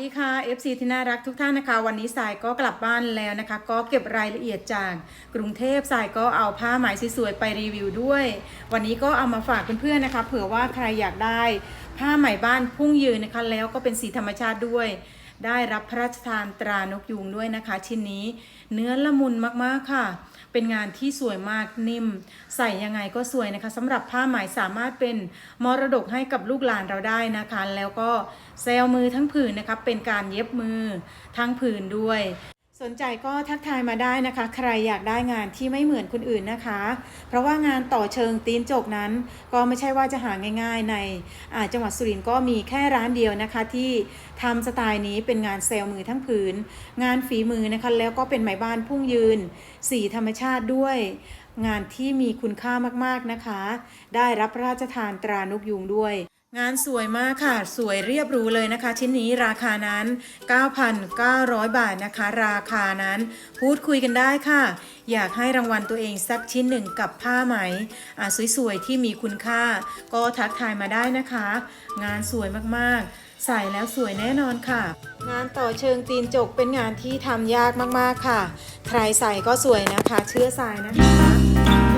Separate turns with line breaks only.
ดีค่ะ FC ที่น่ารักทุกท่านนะคะ วันนี้สายก็กลับบ้านแล้วนะคะ ก็เก็บรายละเอียดจากกรุงเทพสายก็เอาผ้าไหมสวยๆไปรีวิวด้วย วันนี้ก็เอามาฝากเพื่อนๆนะคะ เผื่อว่าใครอยากได้ผ้าไหมบ้านพุ่งยืนนะคะ แล้วก็เป็นสีธรรมชาติด้วย ได้รับพระราชทานตรานกยูงด้วยนะคะ ชิ้นนี้ เนื้อละมุนมากๆค่ะ เป็นงานที่สวยมากนิ่ม ใส่ยังไงก็สวยนะคะสำหรับผ้าไหมสามารถเป็นมรดกให้กับลูกหลานเราได้นะคะ แล้วก็เซลมือทั้งผืนนะคะเป็นการเย็บมือทั้งผืนด้วย สนใจก็ทักทายมาได้นะคะ ใครอยากได้งานที่ไม่เหมือนคนอื่นนะคะ เพราะว่างานต่อเชิงตีนจกนั้น ก็ไม่ใช่ว่าจะหาง่าย ๆ ในจังหวัดสุรินทร์ก็มีแค่ร้านเดียวนะคะ ที่ทำสไตล์นี้เป็นงานเซลล์มือทั้งผืน งานฝีมือนะคะ แล้วก็เป็นไหมบ้านพุ่งยืน สีธรรมชาติด้วย งานที่มีคุณค่ามากๆนะคะ ได้รับพระราชทานตรานกยูงด้วย งานสวยมากค่ะ สวยเรียบรูเลยนะคะ ชิ้นนี้ราคานั้น 9,900 บาทนะคะ ราคานั้น พูดคุยกันได้ค่ะ อยากให้รางวัลตัวเองสักชิ้นหนึ่งกับผ้าไหมอะสวยๆ ที่มีคุณค่า ก็ทักทายมาได้นะคะ งานสวยมากๆ ใส่แล้วสวยแน่นอนค่ะ งานต่อเชิงตีนจกเป็นงานที่ทำยากมากๆค่ะ ใครใส่ก็สวยนะคะ เชื่อสายนะคะ